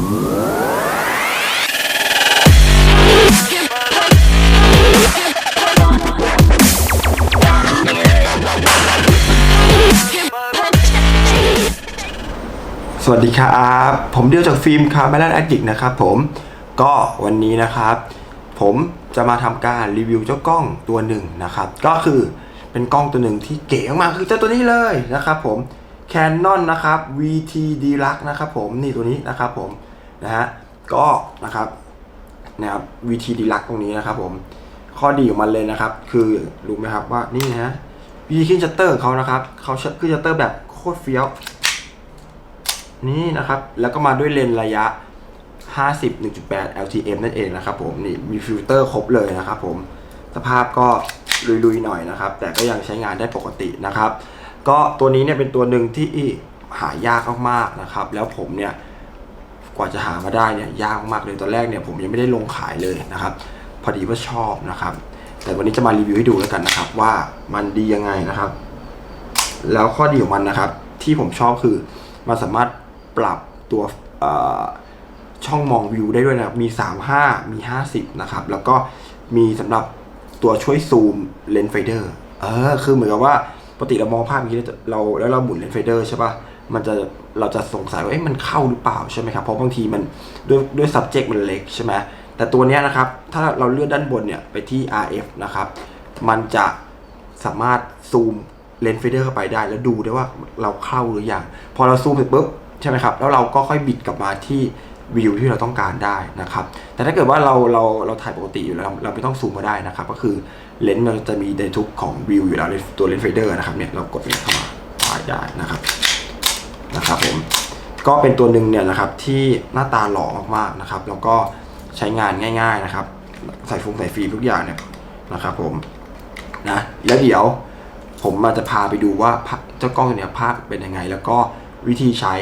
สวัสดีครับ ผมเดียวจากฟิล์มคาร์แมลนแอดดิกนะครับผมก็วันนี้นะครับ ผมจะมาทำการรีวิวเจ้ากล้องตัวหนึ่งนะครับ ก็คือเป็นกล้องตัวหนึ่งที่เก๋มากคือเจ้าตัวนี้เลยนะครับผม Canon นะครับ VT Deluxe นะครับผมนี่ตัวนี้นะครับผม นะฮะก็นะครับนะครับ VT Deluxe ตรงนี้นะครับผมข้อดีของมันเลยนะครับ คือรู้ไหมครับว่านี่นะวิธีขึ้นชัตเตอร์ของเขานะครับเขาขึ้นชัตเตอร์แบบโคตรเฟี้ยว นี่นะครับ แล้วก็มาด้วยเลนส์ระยะ 50 1.8 LTM นั่นเองนะครับผมนี่มีฟิลเตอร์ครบเลยนะครับผมสภาพก็ลุยๆหน่อยนะครับ แต่ก็ยังใช้งานได้ปกตินะครับ ก็ตัวนี้เนี่ยเป็นตัวหนึ่งที่หายากมากๆนะครับ แล้วผมเนี่ย กว่าจะหามาได้เนี่ยยากมากเลยตอนแรกเนี่ยผมยังไม่ได้ลงขายเลยนะครับ พอดีว่าชอบนะครับ แต่วันนี้จะมารีวิวให้ดูแล้วกันนะครับ ว่ามันดียังไงนะครับ แล้วข้อดีของมันนะครับ ที่ผมชอบคือมันสามารถปรับตัวช่องมองวิวได้ด้วยนะครับ มี 35 มี 50 นะครับ แล้วก็มีสำหรับตัวช่วยซูมเลนส์ไฟเดอร์ เออ คือเหมือนกับว่าปกติเรามองภาพอย่างนี้เราแล้วเราหมุนเลนส์ไฟเดอร์ใช่ปะ มันจะเราจะสงสัยว่าเอ๊ะมันเข้าหรือเปล่าใช่ไหมครับ เพราะบางทีมันด้วยด้วย subject มันเล็กใช่ไหมแต่ตัวนี้นะครับ ถ้าเราเลื่อนด้านบนเนี่ยไปที่ RF นะครับ มันจะสามารถซูมเลนส์ไฟเดอร์เข้าไปได้ แล้วดูได้ว่าเราเข้าหรือยังพอเราซูมเสร็จปุ๊บใช่ไหมครับ แล้วเราก็ค่อยบิดกลับมาที่วิวที่เราต้องการได้นะครับ แต่ถ้าเกิดว่าเราเราเราถ่ายปกติอยู่แล้วเราไม่ต้องซูมมาได้นะครับ ก็คือเลนส์มันจะมีในทุกของวิวอยู่แล้วในตัวเลนส์ไฟเดอร์นะครับเนี่ยเรากดเนี่ยเข้ามาถ่ายได้นะครับ นะครับผมก็เป็นตัวหนึ่งเนี่ยนะครับที่หน้าตาหล่อมากๆนะครับแล้วก็ใช้งานง่าย ๆนะครับ ใส่ฟงใส่ฟิล์มทุกอย่างเนี่ยนะครับผมนะแล้วเดี๋ยวผมมาจะพาไปดูว่าเจ้ากล้องตัวเนี้ยภาพเป็นยังไง แล้วก็วิธีใช้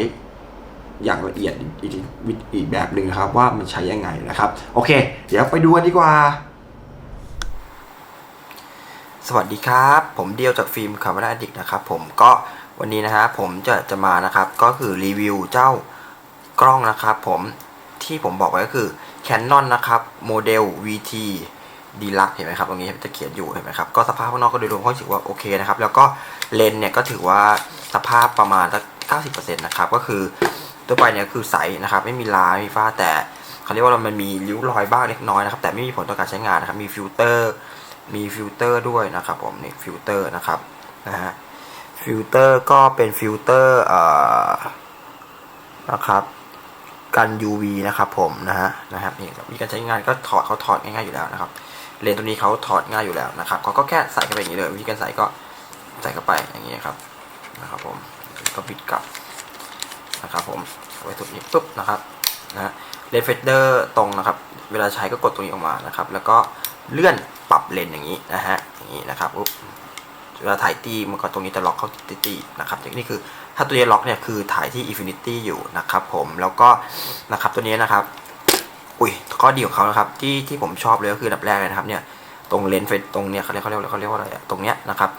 อย่างละเอียดอีกอีกอีกแบบหนึ่งนะครับ ว่ามันใช้ยังไงนะครับ โอเค เดี๋ยวไปดูกันดีกว่า สวัสดีครับ ผมเดียวจากฟิล์มคาร์บอนดิกนะครับ ผมก็ วันนี้นะฮะผมจะจะมานะครับก็คือรีวิวเจ้ากล้องนะครับผมที่ผมบอกไว้ก็คือ Canon นะครับโมเดล VT ดีลักเห็นไหมครับตรงนี้จะเขียนอยู่เห็นไหมครับก็สภาพข้างนอกก็โดยรวมก็ถือว่าโอเคนะครับแล้วก็เลนส์เนี่ยก็ถือว่าสภาพประมาณสัก90%นะครับก็คือตัวไปเนี่ยคือใสนะครับไม่มีลายไม่มีฝ้าแต่เขาเรียกว่ามันมีริ้วรอยบ้างเล็กน้อยนะครับแต่ไม่มีผลต่อการใช้งานนะครับมีฟิลเตอร์มีฟิลเตอร์ด้วยนะครับผมนี่ฟิลเตอร์นะครับนะฮะ ฟิลเตอร์ก็เป็นฟิลเตอร์นะครับกัน UV นะครับผมนะฮะนะครับนี่มีการใช้งานก็ถอดเขาถอดง่ายๆอยู่แล้วนะครับเลนส์ตัวนี้เขาถอดง่ายอยู่แล้วนะครับเขาก็แค่ใส่เข้าไปอย่างนี้เลยวิธีการใส่ก็ใส่เข้าไปอย่างนี้ครับนะครับผมก็บิดกลับนะครับผมเอาไว้ทุบนี้ปุ๊บนะครับนะเลนส์เฟดเดอร์ตรงนะครับ เวลาใช้ก็กดตรงนี้ออกมานะครับ แล้วก็เลื่อนปรับเลนอย่างนี้นะฮะอย่างนี้นะครับปุ๊บ เวลาถ่ายตีมันก็ตรงนี้จะล็อกเข้าตีตีนะครับนี่คือถ้าตัวนี้ล็อกเนี่ยคือถ่ายที่ Infinity อยู่นะครับผมแล้วก็นะครับตัวนี้นะครับอุ้ยข้อดีของเขานะครับที่ที่ผมชอบเลยก็คือดับแรกเลยนะครับเนี่ยตรงเลนส์ไฟตรงเนี้ยเขาเรียกเขาเรียกเขาเรียกว่าอะไรตรงเนี้ยนะครับ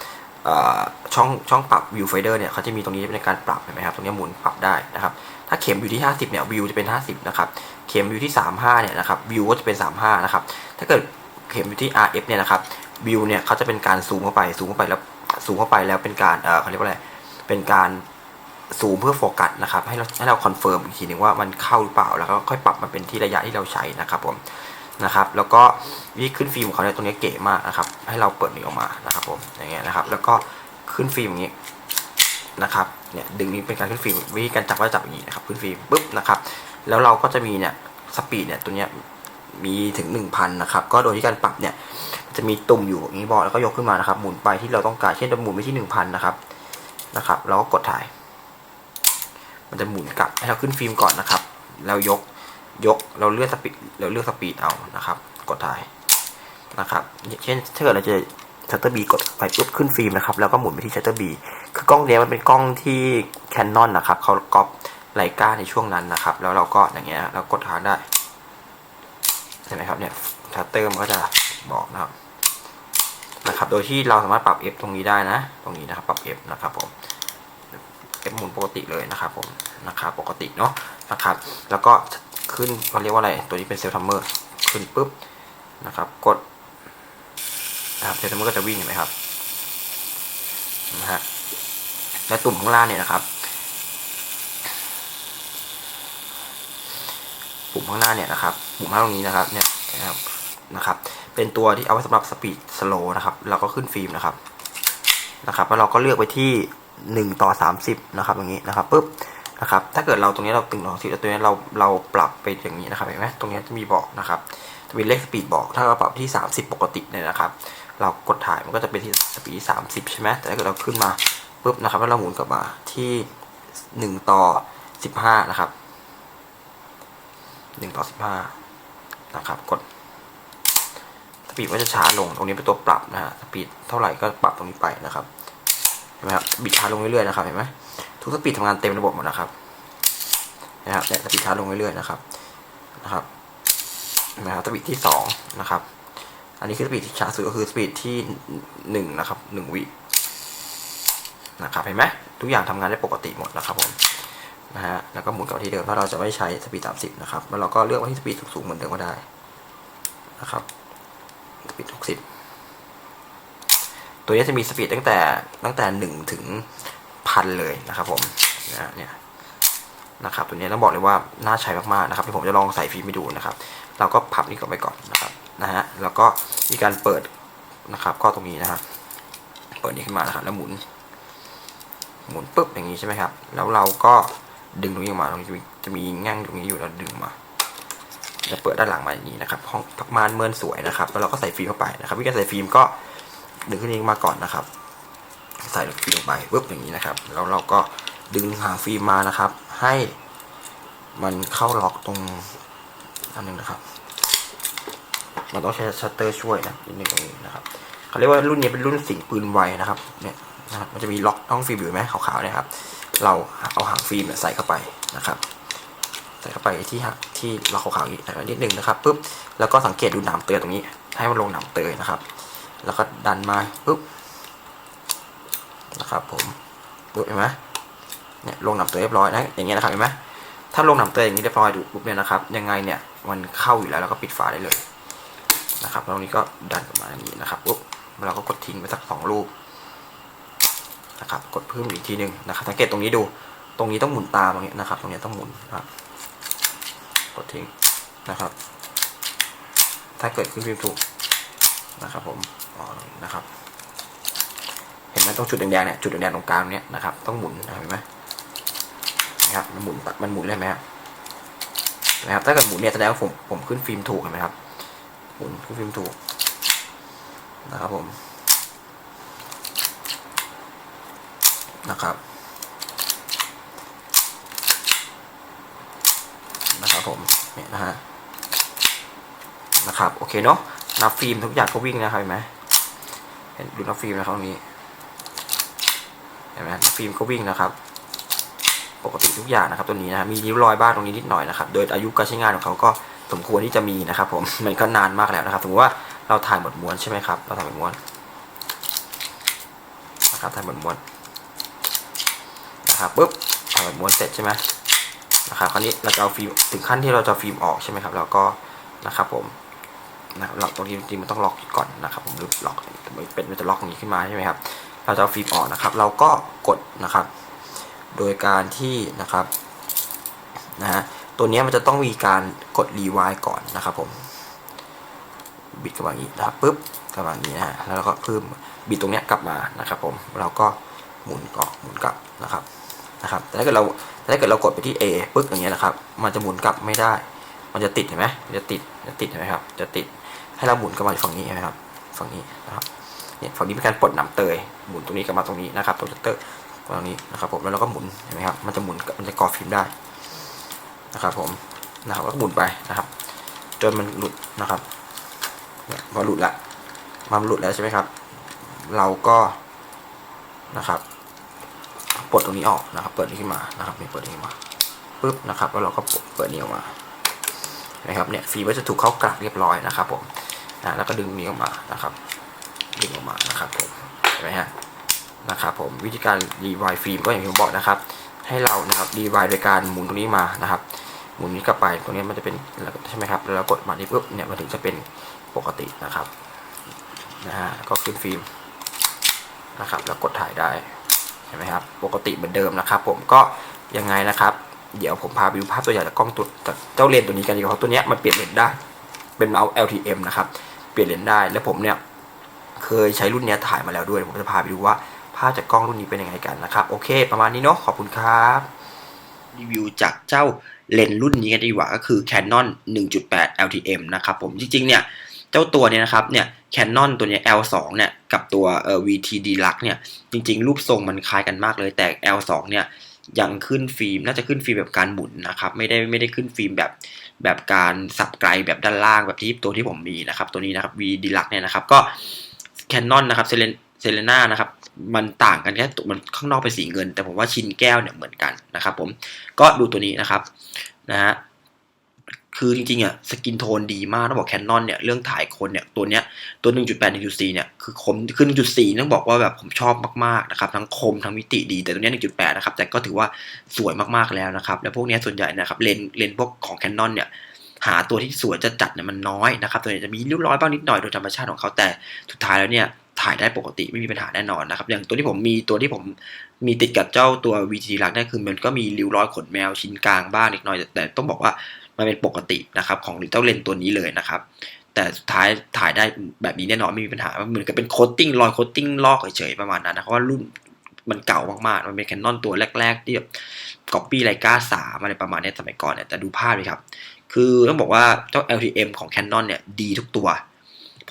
ช่องช่องปรับวิวไฟเดอร์เนี่ยเขาจะมีตรงนี้เป็นการปรับเห็นไหมครับตรงนี้หมุนปรับได้นะครับถ้าเข็มอยู่ที่ 50เนี่ยวิวจะเป็น 50นะครับเข็มอยู่ที่ 35เนี่ยนะครับวิวก็จะเป็น 35นะครับถ้าเกิดเข็มอยู่ที่ RF เนี่ยนะครับ วิวเนี่ยเขาจะเป็นการซูมเข้าไปซูมเข้าไปแล้วซูมเข้าไปแล้วเป็นการเออเขาเรียกว่าอะไรเป็นการซูมเพื่อโฟกัสนะครับให้เราให้เราคอนเฟิร์มอีกทีหนึ่งว่ามันเข้าหรือเปล่า แล้วก็ค่อยปรับมาเป็นที่ระยะที่เราใช้นะครับผมนะครับ แล้วก็วิขึ้นฟิล์มของเขาเนี่ยตรงนี้เก๋มากนะครับ ให้เราเปิดนี้ออกมานะครับผมอย่างเงี้ยนะครับ แล้วก็ขึ้นฟิล์มอย่างนี้นะครับเนี่ยดึงนี้เป็นการขึ้นฟิล์มวิธีการจับก็จะจับอย่างนี้นะครับขึ้นฟิล์มปุ๊บนะครับแล้วเราก็จะมีเนี่ยสปีดเนี่ยตัวเนี้ยมีถึง 1000 นะครับ ก็โดยที่การปรับเนี่ย จะมีตุ่มอยู่อย่างนี้บอกแล้วก็ยกขึ้นมานะครับ หมุนไปที่เราต้องการเช่นเราหมุนไปที่1000นะครับนะครับแล้วก็กดถ่าย มันจะหมุนกลับให้เราขึ้นฟิล์มก่อนนะครับแล้วยกยกเราเลือกสปีดเราเลือกสปีดเอานะครับ กดถ่ายนะครับ เช่นถ้าเกิดเราจะชัตเตอร์บีกดไปปุ๊บขึ้นฟิล์มนะครับ แล้วก็หมุนไปที่ชัตเตอร์บีคือกล้องเนี้ยมันเป็นกล้องที่แคนนอนนะครับเขาก๊อปไลกาในช่วงนั้นนะครับ แล้วเราก็อย่างเงี้ยเรากดทางได้เห็นไหมครับเนี่ยชัตเตอร์มันก็จะบอกนะครับ นะครับ โดยที่เราสามารถปรับ F ตรงนี้ได้นะ ตรงนี้นะครับ ปรับ F นะครับผมเอฟหมุนปกติเลยนะครับผม นะครับปกติเนาะ นะครับ แล้วก็ขึ้นเขาเรียกว่าอะไร ตัวนี้เป็นเซลล์ทัมเมอร์ ขึ้นปุ๊บนะครับ กดนะครับเซลล์ทัมเมอร์ก็จะวิ่งเห็นไหมครับ นะฮะ และตุ่มข้างล่างเนี่ยนะครับ ปุ่มข้างหน้าเนี่ยนะครับ ปุ่มข้างตรงนี้นะครับ เนี่ยนะครับนะครับ เป็นตัวที่เอาไว้สำหรับสปีดสโลนะครับเราก็ขึ้นฟิล์มนะครับนะครับแล้วเราก็เลือกไปที่หนึ่งต่อสามสิบนะครับอย่างนี้นะครับปุ๊บนะครับถ้าเกิดเราตรงนี้เราตึงต่อสิบตัวนี้เราเราปรับไปอย่างนี้นะครับเห็นไหมตรงนี้จะมีบอกนะครับจะมีเลขสปีดบอก ถ้าเราปรับที่สามสิบปกติเนี่ยนะครับ เรากดถ่ายมันก็จะเป็นที่สปีดสามสิบใช่ไหมแต่ถ้าเกิดเราขึ้นมาปุ๊บนะครับแล้วเราหมุนกลับมาที่หนึ่งต่อสิบห้านะครับหนึ่งต่อสิบห้านะครับกด สปีดก็จะช้าลง ตรงนี้เป็นตัวปรับนะฮะสปีดเท่าไหร่ก็ปรับตรงนี้ไปนะครับเห็นไหมครับบิดช้าลงเรื่อยๆนะครับเห็นไหมทุกสปีดทำงานเต็มระบบหมดนะครับนะครับเนี่ยสปีดช้าลงเรื่อยๆนะครับนะครับเห็นไหมครับสปีดที่สองนะครับอันนี้คือสปีดที่ช้าสุดก็คือสปีดที่หนึ่งนะครับหนึ่งวินะครับเห็นไหมทุกอย่างทำงานได้ปกติหมดนะครับผมนะฮะแล้วก็หมุนกลับที่เดิมถ้าเราจะไม่ใช้สปีดสามสิบนะครับแล้วเราก็เลือกไว้ที่สปีดสูงๆเหมือนเดิมก็ได้นะครับ ปีด60ตัวนี้จะมีสปีดตั้งแต่ตั้งแต่1ถึงพันเลยนะครับผมนะเนี่ยนะครับตัวนี้ต้องบอกเลยว่าน่าใช้มากๆนะครับผมจะลองใส่ฟิล์มให้ดูนะครับ เราก็พับนี่ก่อนไปก่อนนะครับนะฮะแล้วก็มีการเปิดนะครับ ก็ตรงนี้นะครับเปิดนี้ขึ้นมานะครับแล้วหมุน หมุนปุ๊บอย่างนี้ใช่ไหมครับ แล้วเราก็ดึงตรงนี้ออกมาตรงนี้จะมีแง่งตรงนี้อยู่แล้วดึงมา จะเปิดด้านหลังมาอย่างนี้นะครับห้องพักม่านเมินสวยนะครับ แล้วเราก็ใส่ฟิล์มเข้าไปนะครับวิธีการใส่ฟิล์มก็ดึงขึ้นเองมาก่อนนะครับ ใส่ฟิล์มลงไปปึ๊บอย่างนี้นะครับ แล้วเราก็ดึงหางฟิล์มมานะครับ ให้มันเข้าล็อกตรงอันนึงนะครับ มันต้องใช้ชัตเตอร์ช่วยนะนิดนึงตรงนี้นะครับเขาเรียกว่ารุ่นนี้เป็นรุ่นสิงปืนไวนะครับ เนี่ยนะครับมันจะมีล็อกห้องฟิล์มอยู่ไหมขาวๆเนี่ยครับ เราเอาหางฟิล์มเนี่ยใส่เข้าไปนะครับ ใส่เข้าไปที่หักที่เราขาวๆนี้นิดนึงนะครับปุ๊บแล้วก็สังเกตดูหนามเตยตรงนี้ ให้มันลงหนามเตยนะครับ แล้วก็ดันมาปุ๊บนะครับผมปุ๊บเห็นไหมเนี่ยลงหนามเตยเรียบร้อยนะอย่างเงี้ยนะครับเห็นไหมถ้าลงหนามเตยอย่างนี้เรียบร้อยดูปุ๊บเนี่ยนะครับ ยังไงเนี่ยมันเข้าอยู่แล้วแล้วก็ปิดฝาได้เลยนะครับตรงนี้ก็ดันกลับมาอย่างนี้นะครับปุ๊บเราก็กดทิ้งไปสักสองลูกนะครับกดเพิ่มอีกทีหนึ่งนะครับสังเกตตรงนี้ดูตรงนี้ต้องหมุนตามตรงนี้นะครับ ตรงนี้ต้องหมุนนะครับ ดทิ้งนะครับ ถ้าเกิดขึ้นพิมพ์ถูกนะครับผมอ๋อนะครับ เห็นไหมตรงจุดแดงๆเนี่ยจุดแดงๆตรงกลางเนี่ยนะครับ ต้องหมุนเห็นไหมนะครับมันหมุนมันหมุนเลยไหมครับนะครับ ถ้าเกิดหมุนเนี่ยแสดงว่าผมผมขึ้นฟิล์มถูกเห็นไหมครับหมุนขึ้นฟิล์มถูกนะครับผมนะครับ นะครับ ผมเนี่ยนะฮะนะครับโอเคเนาะนับฟิล์มทุกอย่างก็วิ่งนะครับเห็นไหมเห็นดูนับฟิล์มนะครับตรงนี้เห็นไหมนับฟิล์มก็วิ่งนะครับ ปกติทุกอย่างนะครับตัวนี้นะมีริ้วรอยบ้างตรงนี้นิดหน่อยนะครับ โดยอายุการใช้งานของเขาก็สมควรที่จะมีนะครับ ผมมันก็นานมากแล้วนะครับสมมติว่าเราถ่ายหมดม้วนใช่ไหมครับเราถ่ายหมดม้วนนะครับถ่ายหมดม้วนนะครับปุ๊บถ่ายหมดม้วนเสร็จใช่ไหม นะครับคราวนี้เราจะเอาฟิล์มถึงขั้นที่เราจะฟิล์มออกใช่ไหมครับ เราก็นะครับผมนะครับล็อกตรงนี้จริงๆมันต้องล็อกก่อนนะครับ ผมลืมล็อกเป็นมันจะล็อกอย่างนี้ขึ้นมาใช่ไหมครับ เราจะเอาฟิล์มออกนะครับ เราก็กดนะครับ โดยการที่นะครับนะฮะตัวนี้มันจะต้องมีการกดรีไวร์ก่อนนะครับ ผม บิดกับมางนี้นะครับปุ๊บกับมางนี้นะฮะแล้วเราก็เพิ่มบิดตรงนี้กลับมานะครับ ผมเราก็หมุนออกหมุนกลับนะครับ นะครับแต่ถ้าเกิดเราถ้าเกิดเรากดไปที่ A ปึ๊กอย่างเงี้ยนะครับ มันจะหมุนกลับไม่ได้ มันจะติดเห็นไหมมันจะติดจะติดเห็นไหมครับ จะติดให้เราหมุนกลับมาฝั่งนี้เห็นไหมครับ ฝั่งนี้นะครับ เนี่ยฝั่งนี้เป็นการปลดหนำเตย หมุนตรงนี้กลับมาตรงนี้นะครับโปรเจคเตอร์ตรงนี้นะครับผมแล้วเราก็หมุนเห็นไหมครับ มันจะหมุนมันจะกอฟิล์มได้นะครับผมนะครับก็หมุนไปนะครับ จนมันหลุดนะครับเนี่ยพอหลุดละมันหลุดแล้วใช่ไหมครับ เราก็นะครับ ปลดตรงนี้ออกนะครับ เปิดนี้ขึ้นมานะครับนี่เปิดนี้ขึ้นมาปุ๊บนะครับแล้วเราก็เปิดนี้ออกมานะครับเนี่ยฟิล์มก็จะถูกเข้ากลักเรียบร้อยนะครับผมนะแล้วก็ดึงนี้ออกมานะครับ ดึงออกมานะครับผมเห็นไหมฮะนะครับผมวิธีการรีไวฟิล์มก็อย่างที่ผมบอกนะครับ ให้เรานะครับรีไวโดยการหมุนตรงนี้มานะครับหมุนนี้กลับไปตรงนี้มันจะเป็นใช่ไหมครับแล้วเรากดมาที่ปุ๊บเนี่ยมันถึงจะเป็นปกตินะครับนะฮะก็ขึ้นฟิล์มนะครับแล้วกดถ่ายได้ เห็นไหมครับปกติเหมือนเดิมนะครับผมก็ยังไงนะครับ เดี๋ยวผมพาไปดูภาพตัวอย่างจากกล้องตัวจากเจ้าเลนส์ตัวนี้กันดีกว่าเพราะตัวนี้มันเปลี่ยนเลนได้ เป็นเมาส์ LTM นะครับเปลี่ยนเลนได้แล้วผมเนี่ยเคยใช้รุ่นนี้ถ่ายมาแล้วด้วยผมจะพาไปดูว่าภาพจากกล้องรุ่นนี้เป็นยังไงกันนะครับ โอเค ประมาณนี้เนาะขอบคุณครับรีวิวจากเจ้าเลนส์รุ่นนี้กันดีกว่าก็คือ Canon 1.8 LTM นะครับผมจริงๆเนี่ย เจ้าตัวเนี้ยนะครับเนี่ย Canon ตัวเนี้ย L2 เนี่ยกับตัวเอ่อ VTD Lux เนี่ยจริงๆ รูปทรงมันคล้ายกันมากเลยแต่ L2 เนี่ยยังขึ้นฟิล์มน่าจะขึ้นฟิล์มแบบการหมุนนะครับไม่ได้ไม่ได้ขึ้นฟิล์มแบบแบบการสับไกลแบบด้านล่างแบบที่ตัวที่ผมมีนะครับตัวนี้นะครับ VD Lux เนี่ยนะครับก็ Canon นะครับเซเลนเซเลน่านะครับมันต่างกันแค่ตัวมันข้างนอกเป็นสีเงิน แต่ผมว่าชิ้นแก้วเนี่ยเหมือนกันนะครับผมก็ดูตัวนี้นะครับนะฮะ คือจริงๆอะสกินโทนดีมากต้องบอกแคนนอนเนี่ยเรื่องถ่ายคนเนี่ยตัวเนี้ยตัว 1.8 1.4 เนี่ยคือคมคือ1.4 ต้องบอกว่าแบบผมชอบมากๆนะครับทั้งคมทั้งมิติดีแต่ตัวเนี้ย1.8 นะครับแต่ก็ถือว่าสวยมากๆแล้วนะครับ แล้วพวกเนี้ยส่วนใหญ่นะครับเลนเลนพวกของแคนนอนเนี่ยหาตัวที่สวยจะจัดเนี่ยมันน้อยนะครับตัวนี้จะมีริ้วรอยบ้างนิดหน่อยโดยธรรมชาติของเขาแต่สุดท้ายแล้วเนี่ย ถ่ายได้ปกติไม่มีปัญหาแน่นอนนะครับ อย่างตัวที่ผมมีตัวที่ผมมีติดกับเจ้าตัว VT ลักนี่คือมันก็มีริ้วรอยขนแมวชิ้นกลางบ้างนิดหน่อยแต่แต่ต้องบอกว่ามันเป็นปกตินะครับของเจ้าเลนตัวนี้เลยนะครับแต่สุดท้ายถ่ายได้แบบนี้แน่นอนไม่มีปัญหาเหมือนกับเป็นโคตติ้งรอยโคตติ้งลอกเฉยๆประมาณนั้นนะเพราะว่ารุ่นมันเก่ามากๆ มันเป็นแคนนอนตัวแรก ๆ ที่แบบก๊อปปี้ไลกาสามอะไรประมาณนี้สมัยก่อนเนี่ยแต่ดูภาพเลยครับ คือต้องบอกว่าเจ้า LTM ของ Canon เนี่ยดีทุกตัว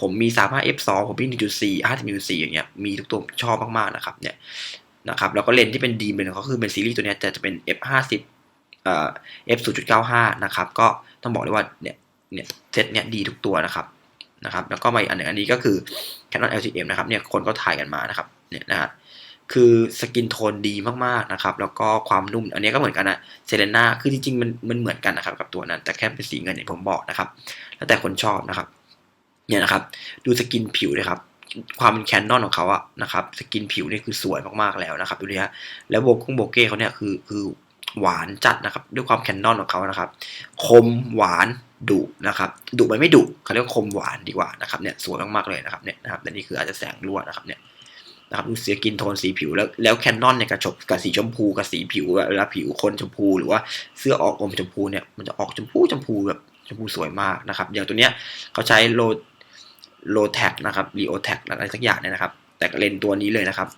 ผมมี 35 f2 ผมมี1.4 50อย่างเงี้ยมีทุกตัวชอบมากๆนะครับเนี่ยนะครับแล้วก็เลนส์ที่เป็นดีเป็นเขาคือเป็นซีรีส์ตัวเนี้ยจะจะเป็น f50 เอ่อ f 0.95 นะครับก็ต้องบอกเลยว่าเนี่ยเนี่ยเซตเนี่ยดีทุกตัวนะครับนะครับแล้วก็มาอีกอันหนึ่งอันนี้ก็คือ Canon LTM นะครับเนี่ยคนก็ถ่ายกันมานะครับเนี่ยนะฮะคือสกินโทนดีมากๆนะครับแล้วก็ความนุ่มอันนี้ก็เหมือนกันนะเซเลน่าคือจริงๆมันมันเหมือนกันนะครับกับตัวนั้น แต่แค่เป็นสีเงินอย่างผมบอกนะครับ แล้วแต่คนชอบนะครับ เนี่ยนะครับ ดูสกินผิวเลยครับ ความเป็นแคนนอนของเขาอะนะครับ สกินผิวนี่คือสวยมากๆแล้วนะครับดูดิฮะแล้วโบกุ้งโบเก้เขาเนี่ยคือคือหวานจัดนะครับ ด้วยความแคนนอนของเขานะครับ คมหวานดุนะครับดุไปไม่ดุเขาเรียกว่าคมหวานดีกว่านะครับเนี่ยสวยมากๆเลยนะครับเนี่ยนะครับและนี่คืออาจจะแสงรั่วนะครับเนี่ยนะครับดูเสีกินโทนสีผิวแล้วแล้วแคนนอนเนี่ยกับชบกับสีชมพูกับสีผิวเวลาผิวคนชมพูหรือว่าเสื้อออกอมชมพูเนี่ยมันจะออกชมพูชมพูแบบชมพูสวยมากนะครับอย่างตัวเนี้ยเขาใช้โล โลแท็กนะครับรีโอแท็กอะไรสักอย่างเนี่ยนะครับ แต่เลนตัวนี้เลยนะครับ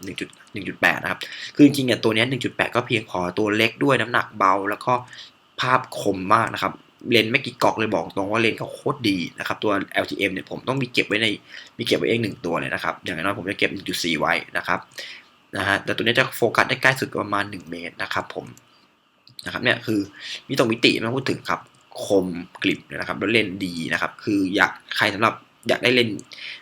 1.1.8 นะครับ คือจริงๆเนี่ยตัวนี้ 1.8 ก็เพียงพอตัวเล็กด้วยน้ำหนักเบา แล้วก็ภาพคมมากนะครับ เลนไม่กี่กอกเลยบอกตรงว่าเลนเขาโคตรดีนะครับ ตัว LTM เนี่ยผมต้องมีเก็บไว้ในมีเก็บไว้เองหนึ่งตัวเลยนะครับ อย่างน้อยผมจะเก็บ 1.4 ไว้นะครับนะฮะแต่ตัวนี้จะโฟกัสได้ใกล้สุดประมาณ 1 เมตรนะครับผมนะครับเนี่ยคือมีตรงมิติไม่พูดถึงครับคมกริบนะครับแล้วเลนดีนะครับ คืออยากใครสำหรับ อยากได้เลน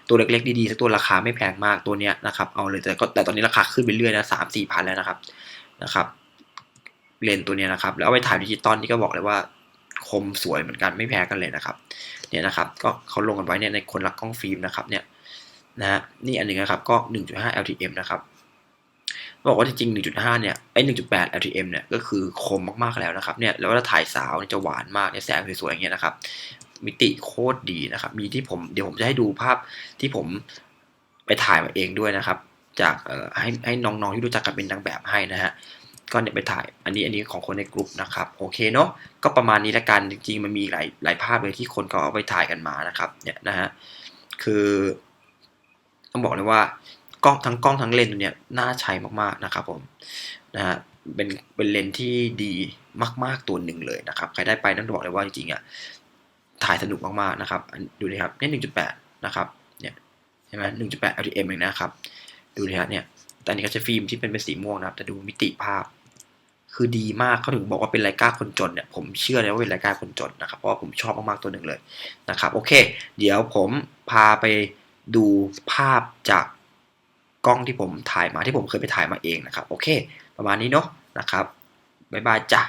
ตัวเล็กๆดีๆสักตัวราคาไม่แพงมากตัวเนี้ยนะครับเอาเลยแต่ก็แต่ตอนนี้ราคาขึ้นไปเรื่อยนะสามสี่พันแล้วนะครับนะครับ เลนตัวเนี้ยนะครับ แล้วเอาไปถ่ายดิจิตอลนี่ก็บอกเลยว่าคมสวยเหมือนกันไม่แพ้กันเลยนะครับเนี่ยนะครับก็เขาลงกันไว้เนี่ยในคนรักกล้องฟิล์มนะครับเนี่ยนะฮะนี่อันหนึ่งนะครับก็ 1.5 LTM นะครับบอกว่าจริงๆ 1.5 เนี่ยไอ้ 1.8 LTM เนี่ยก็คือคมมากๆแล้วนะครับเนี่ยแล้วเวลาถ่ายสาวนี่จะหวานมากเนี่ยแสงสวยๆอย่างเงี้ยนะครับ มิติโคตรดีนะครับ มีที่ผมเดี๋ยวผมจะให้ดูภาพที่ผมไปถ่ายมาเองด้วยนะครับ จากให้ให้น้องๆที่รู้จักกันเป็นนางแบบให้นะฮะก็เนี่ยไปถ่าย อันนี้อันนี้ของคนในกลุ่มนะครับโอเคเนาะก็ประมาณนี้ละกันจริงๆมันมีหลายหลายภาพเลยที่คนเขาเอาไปถ่ายกันมานะครับเนี่ยนะฮะคือต้องบอกเลยว่ากล้องทั้งกล้องทั้งเลนส์เนี่ยน่าใช้มากๆนะครับผมนะฮะเป็นเป็นเลนส์ที่ดีมาก ๆตัวหนึ่งเลยนะครับ ใครได้ไปต้องบอกเลยว่าจริงๆอะ ถ่ายสนุกมากๆนะครับ ดูเลยครับเนี่ยหนึ่งจุดแปดนะครับ เนี่ยใช่ไหมหนึ่งจุดแปด LTM เองนะครับ ดูเลยฮะเนี่ยแต่อันนี้ก็จะฟิล์มที่เป็นเป็นสีม่วงนะครับ แต่ดูมิติภาพ คือดีมากเขาถึงบอกว่าเป็นไลกาคนจนเนี่ย ผมเชื่อเลยว่าเป็นไลกาคนจนนะครับ เพราะว่าผมชอบมากๆตัวหนึ่งเลยนะครับ โอเค เดี๋ยวผมพาไปดูภาพจากกล้องที่ผมถ่ายมาที่ผมเคยไปถ่ายมาเองนะครับ โอเค ประมาณนี้เนาะนะครับบ๊ายบายจ้ะ